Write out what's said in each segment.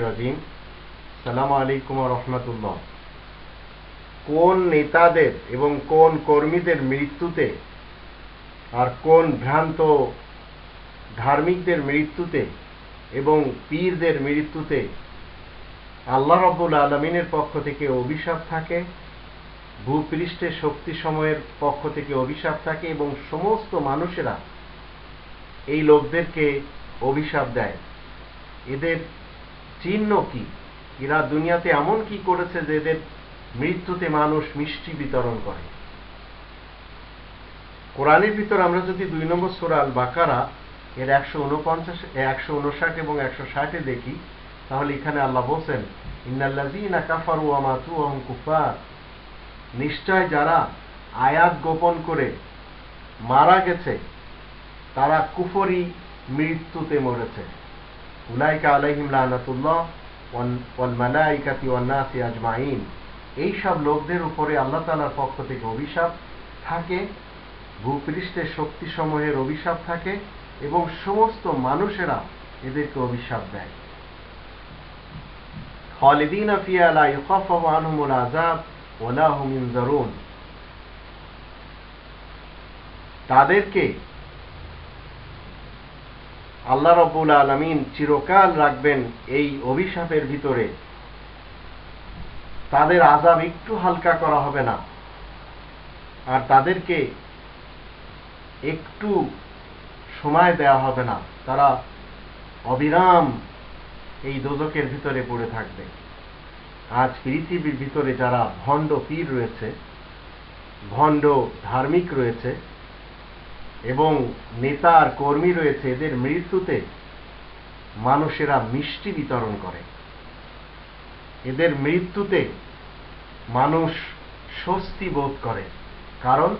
রাজিম। সালাম আলাইকুম রহমতুল্লাহ। কোন নেতাদের এবং কোন কর্মীদের মৃত্যুতে আর কোন ভ্রান্ত ধার্মিকদের মৃত্যুতে এবং পীরদের মৃত্যুতে আল্লাহ রব্বুল আলমিনের পক্ষ থেকে অভিশাপ থাকে, ভূপৃষ্ঠের শক্তি সময়ের পক্ষ থেকে অভিশাপ থাকে এবং সমস্ত মানুষেরা এই লোকদেরকে অভিশাপ দেয়। এদের চিহ্ন কি? এরা দুনিয়াতে এমন কি করেছে যে এদের মৃত্যুতে মানুষ মিষ্টি বিতরণ করে? কোরআনের ভিতর আমরা যদি দুই নম্বর সোরাল বাকারা এর একশো উনপঞ্চাশ একশো উনষাট এবং একশো ষাটে দেখি, তাহলে এখানে আল্লাহ বলছেন, ইন্নাল্লাযীনা কাফারু ওয়া মাতু কুফার নিশ্চয় যারা আয়াত গোপন করে মারা গেছে, তারা কুফরি মৃত্যুতে মরেছে। উলাইকা আলাইহিম লানাতুল্লাহ ওয়াল মালাইকাতি ওয়ান আজমাইন। এই সব লোকদের উপরে আল্লাহ তাআলার পক্ষ থেকে অভিশাপ থাকে, ভূপৃষ্ঠের শক্তিসমূহের অভিশাপ থাকে এবং সমস্ত মানুষেরা এদেরকে অভিশাপ দেয়। খালিদিনা ফিহা লা আনহুমুল আযাব ওয়া লা হুম ইনজারুন। তাদেরকে আল্লাহ রব্বুল আলমিন চিরকাল রাখবেন এই অভিশাপের ভিতরে। তাদের আজাব একটু হালকা করা হবে না। আর তাদেরকে একটু সময় দেওয়া হবে না। তারা অবিরাম এই দোজকের ভিতরে পড়ে থাকবে। আজ পৃথিবীর ভিতরে যারা ভণ্ড পীর রয়েছে, ভণ্ড ধার্মিক রয়েছে এবং নেতা আর কর্মী রয়েছে এদের মৃত্যুতে মানুষেরা মিষ্টি বিতরণ করে। এদের মৃত্যুতে মানুষ স্বস্তি বোধ করে। কারণ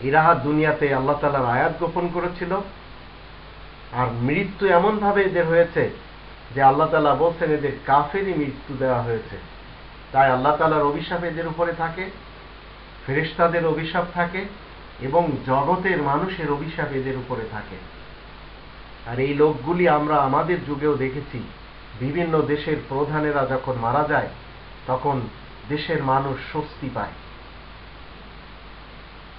এরা দুনিয়াতে আল্লাহ তালার আয়াত গোপন করেছিল। আর মৃত্যু এমনভাবে এদের হয়েছে যে আল্লাহ তালা বলছেন এদের কাফেরই মৃত্যু দেওয়া হয়েছে। তাই আল্লাহ তালার অভিশাপ এদের উপরে থাকে, ফেরেশতাদের অভিশাপ থাকে এবং জগতের মানুষের অভিশাপ এদের উপরে থাকে। আর এই লোকগুলি আমরা আমাদের যুগেও দেখেছি। বিভিন্ন দেশের প্রধানেরা যখন মারা যায়, তখন দেশের মানুষ স্বস্তি পায়।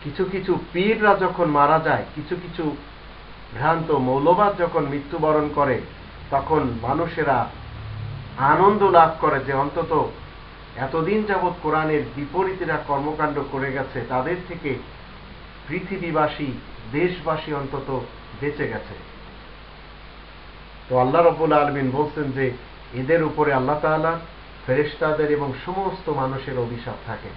কিছু কিছু পীররা যখন মারা যায়, কিছু কিছু ভ্রান্ত মৌলবাদ যখন মৃত্যুবরণ করে, তখন মানুষেরা আনন্দ লাভ করে যে অন্তত এতদিন যাবৎ কোরআনের বিপরীতেরা কর্মকাণ্ড করে গেছে, তাদের থেকে পৃথিবীবাসী, দেশবাসী অন্তত বেঁচে গেছে। তো আল্লাহ রবুল আলমিন বলছেন যে, এদের উপরে আল্লাহ তালা ফেরেস্তাদের এবং সমস্ত মানুষের অভিশাপ থাকে।